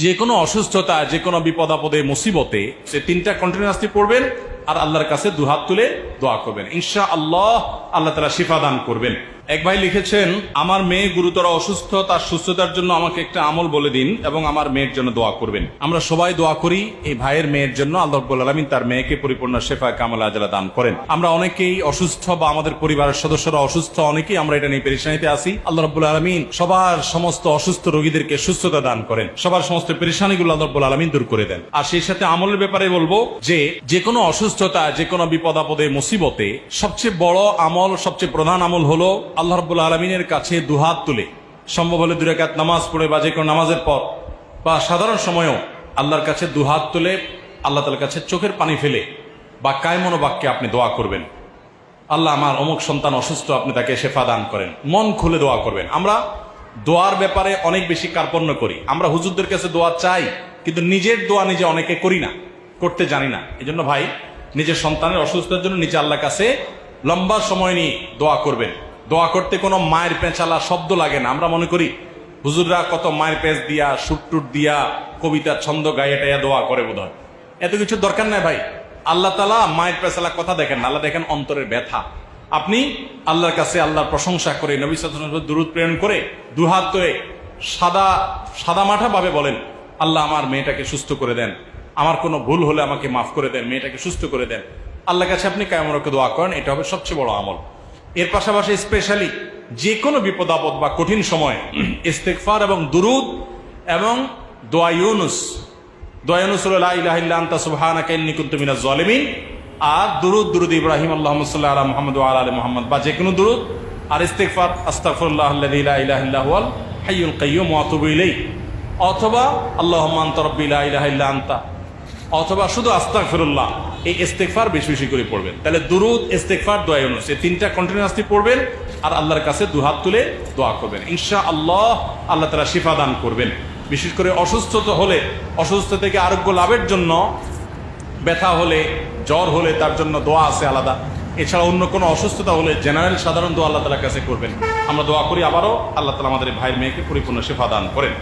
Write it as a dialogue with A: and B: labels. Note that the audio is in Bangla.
A: যে কোনো অসুস্থতা যে কোনো বিপদাপদে মুসিবতে সে তিনটা কন্টিনিউসলি পড়বেন আর আল্লাহর কাছে দুহাত তুলে দোয়া করবেন। ইনশা আল্লাহ আল্লাহ তালা শিফা দান করবেন। এক ভাই লিখেছেন, আমার মেয়ে গুরুতর অসুস্থ, তার সুস্থতার জন্য আমাকে একটা আমল বলে দিন এবং আমার মেয়ের জন্য দোয়া করবেন। আমরা সবাই দোয়া করি, এই ভাইয়ের মেয়ের জন্য আল্লাহ তার মেয়েকে পরিপূর্ণ শেফা কামাল আজালা দান করেন। আমরা অনেকেই অসুস্থ বা আমাদের পরিবারের সদস্যরা অসুস্থ, অনেকেই আমরা এটা নিয়ে পেরেশানিতে আসি আল্লাহ রব্বুল আলমিন সবার সমস্ত অসুস্থ রোগীদেরকে সুস্থতা দান করেন। সবার সমস্ত পেরেশানিগুলো আল্লাহ রব্বুল আলমিন দূর করে দেন। আর সেই সাথে আমলের ব্যাপারে বলব যে যে কোনো অসুস্থতা, যে কোনো বিপদ আপদে, মুসিবতে সবচেয়ে বড় আমল, সবচেয়ে প্রধান আমল হলো আল্লাহ রব্বুল আলমিনের কাছে দুহাত তুলে, সম্ভব হলে দুরাকাত নামাজ পড়ে বা যে কোনো নামাজের পর বা সাধারণ সময়েও আল্লাহর কাছে দুহাত তুলে, আল্লাহ তালার কাছে চোখের পানি ফেলে বা কায়মনো বাক্যে আপনি দোয়া করবেন। আল্লাহ আমার অমুক সন্তান অসুস্থ, আপনি তাকে শেফা দান করেন। মন খুলে দোয়া করবেন। আমরা দোয়ার ব্যাপারে অনেক বেশি কার্পণ্য করি। আমরা হুজুরদের কাছে দোয়া চাই, কিন্তু নিজের দোয়া নিজে অনেকে করি না, করতে জানি না। এই জন্য ভাই, নিজের সন্তানের অসুস্থতার জন্য নিজে আল্লাহর কাছে লম্বা সময় নিয়ে দোয়া করবেন। দোয়া করতে কোনো মায়ের পেঁচালা শব্দ লাগে না। আমরা মনে করি, হুজুররা কত মায়ের পেঁচ দিয়া সুটটুট দিয়া কবিতা ছন্দ গাইয়া টাইয়া দোয়া করে বোধ এত কিছু দরকার নাই ভাই। আল্লাহ তালা মায়ের পেঁচালা কথা দেখেন আল্লাহ দেখেন অন্তরের ব্যথা। আপনি আল্লাহর কাছে আল্লাহর প্রশংসা করে, নবী সাল্লাল্লাহু দূরত প্রেরণ করে, দুহাত ধরে সাদা সাদা মাঠা ভাবে বলেন, আল্লাহ আমার মেয়েটাকে সুস্থ করে দেন। আমার কোনো ভুল হলে আমাকে মাফ করে দেন, মেয়েটাকে সুস্থ করে দেন। আল্লাহর কাছে আপনি কায়মরকে দোয়া করেন, এটা হবে সবচেয়ে বড় আমল। এর পাশাপাশি স্পেশালি যে কোনো বিপদ, আপদ বা কঠিন সময় ইস্তেকফার এবং দুরুদ এবং দোয়া ইউনুস। দোয়া ইউনুস হলো, লা ইলাহা ইল্লা আনতা সুবহানাকা ইন্নী কুনতু মিনাজ জালিমিন। আর দুরুদ দুরুদ মুহাম্মদ আলা মুহাম্মদ। বা অথবা, আল্লাহুম্মা আনতা রাব্বি লা ইলাহা অথবা, শুধু আস্তাগফিরুল্লাহ। এই ইস্তেগফার বেশি বেশি করে পড়বেন। তাহলে দুরুদ ইস্তেকফার দোয়া ইউনুস এই তিনটা কন্টিনিউয়াসলি পড়বেন আর আল্লাহর কাছে দুহাত তুলে দোয়া করবেন। ইনশা আল্লাহ আল্লাহ তাআলা শিফা দান করবেন। বিশেষ করে অসুস্থতা হলে, অসুস্থ থেকে আরোগ্য লাভের জন্য ব্যথা হলে, জ্বর হলে তার জন্য দোয়া আছে আলাদা। এছাড়া অন্য কোনো অসুস্থতা হলে জেনারেল সাধারণ দোয়া আল্লাহ তালার কাছে করবেন। আমরা দোয়া করি আবারও আল্লাহ তালা আমাদের ভাইয়ের মেয়েকে পরিপূর্ণ সেবা দান করেন।